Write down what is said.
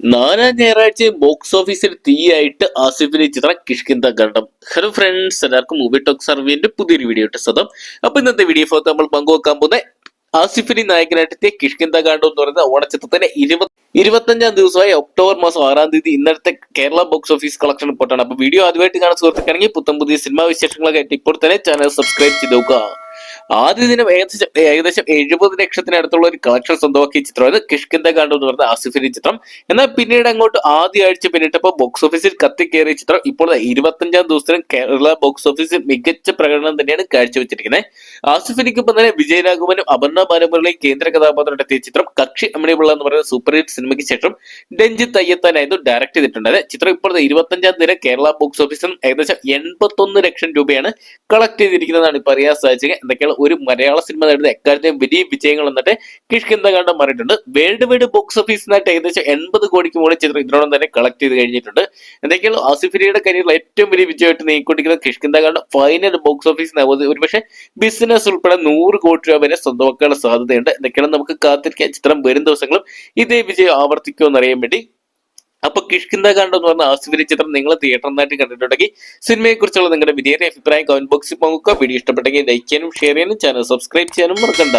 നാലാം ഞായറാഴ്ച ബോക്സ് ഓഫീസിൽ തീയായിട്ട് ആസിഫിന്റെ ചിത്രം കിഷ്കിന്ത ഗണ്ഡം ഹലോ ഫ്രണ്ട്സ് എല്ലാവർക്കും മൂവി ടോക്ക് സർവീന്റെ പുതിയൊരു വീഡിയോ ഇട്ട് സ്വതം അപ്പൊ ഇന്നത്തെ വീഡിയോ ഫോട്ടോ നമ്മൾ പങ്കുവെക്കാൻ പോകുന്ന ആസിഫിനി നായകനായിട്ടെത്തിയ കിഷ്കിന്ത ഗാണ്ടം എന്ന് പറയുന്ന ഓണച്ചിത്രത്തിന്റെ ഇരുപത് ഇരുപത്തഞ്ചാം ദിവസമായ ഒക്ടോബർ മാസം ആറാം തീയതി ഇന്നത്തെ കേരള ബോക്സ് ഓഫീസ് കളക്ഷൻ റിപ്പോർട്ടാണ് അപ്പൊ വീഡിയോ ആദ്യമായിട്ട് കാണാൻ സുഹൃത്തുക്കാണെങ്കിൽ പുത്തം പുതിയ സിനിമാ വിശേഷങ്ങളൊക്കെ ഇപ്പോൾ തന്നെ ചാനൽ സബ്സ്ക്രൈബ് ചെയ്ത് നോക്കുക. ആദ്യ ദിനം ഏകദേശം ഏകദേശം എഴുപത് ലക്ഷത്തിനടുത്തുള്ള ഒരു കളക്ഷൻ സ്വന്തമാക്കിയ ചിത്രമാണ് കിഷ്കിന്ത കാണ്ടു എന്ന് പറഞ്ഞ ആസിഫിന്റെ ചിത്രം. എന്നാൽ പിന്നീട് അങ്ങോട്ട് ആദ്യ ആഴ്ച പിന്നിട്ടപ്പോൾ ബോക്സ് ഓഫീസിൽ കത്തിക്കേറിയ ചിത്രം. ഇപ്പോൾ ഇരുപത്തഞ്ചാം ദിവസത്തിനും കേരള ബോക്സ് ഓഫീസിൽ മികച്ച പ്രകടനം തന്നെയാണ് കാഴ്ചവെച്ചിരിക്കുന്നത്. ആസിഫിനിക്കൊപ്പം തന്നെ വിജയരാഘവനും അപർണ ബാലമുരളിയും കേന്ദ്ര കഥാപാത്രം എത്തിയ ചിത്രം. കക്ഷി അമ്മിണിപിള്ള എന്ന് പറയുന്ന സൂപ്പർ ഹിറ്റ് സിനിമയ്ക്ക് ശേഷം രഞ്ജിത്ത് അയ്യത്താനായിരുന്നു ഡയറക്ട് ചെയ്തിട്ടുണ്ടായത് ചിത്രം ഇപ്പോൾ ഇരുപത്തഞ്ചാം ദിനം കേരള ബോക്സ് ഓഫീസിൽ ഏകദേശം എൺപത്തൊന്ന് ലക്ഷം രൂപയാണ് കളക്ട് ചെയ്തിരിക്കുന്നതാണ് ഇപ്പൊ അറിയാൻ സാധിച്ചത്. എന്തൊക്കെയാണ് ഒരു മലയാള സിനിമ നേടുന്ന എക്കാലത്തെയും വലിയ വിജയങ്ങൾ എന്നിട്ട് കിഷ്കിന്ദ കണ്ടം മാറിയിട്ടുണ്ട് വേൾഡ് വൈഡ് ബോക്സ് ഓഫീസിനായിട്ട് ഏകദേശം എൺപത് കോടിക്ക് മുകളിൽ ചിത്രം ഇതിനോടൊപ്പം തന്നെ കളക്ട് ചെയ്ത് കഴിഞ്ഞിട്ടുണ്ട്. എന്തൊക്കെയാണ് ആസിഫിലിയുടെ കരിയറിൽ ഏറ്റവും വലിയ വിജയമായിട്ട് നീങ്ങിക്കൊണ്ടിരിക്കുന്ന കിഷ്കിന്ത കണ്ടം ഫൈനൽ ബോക്സ് ഓഫീസിന് ഒരുപക്ഷെ ബിസിനസ് ഉൾപ്പെടെ നൂറ് കോടി രൂപ വരെ സ്വന്തമാക്കാനുള്ള സാധ്യതയുണ്ട്. എന്തൊക്കെയാണ് നമുക്ക് കാത്തിരിക്കാൻ ചിത്രം വരും ദിവസങ്ങളും ഇതേ വിജയം ആവർത്തിക്കുമോ എന്നറിയാൻ വേണ്ടി അപ്പൊ കിഷ്കിന്ത കണ്ടെന്ന് പറഞ്ഞ ആസിഫിരി ചിത്രം നിങ്ങൾ തിയേറ്ററിനായിട്ട് കണ്ടിട്ടുണ്ടെങ്കിൽ സിനിമയെ കുറിച്ചുള്ള നിങ്ങളുടെ വിലയേറിയ അഭിപ്രായം കമന്റ് ബോക്സിൽ പങ്കുക വീഡിയോ ഇഷ്ടപ്പെട്ടെങ്കിൽ ലൈക്ക് ചെയ്യാനും ഷെയർ ചെയ്യാനും ചാനൽ സബ്സ്ക്രൈബ് ചെയ്യാനും മറക്കണ്ട.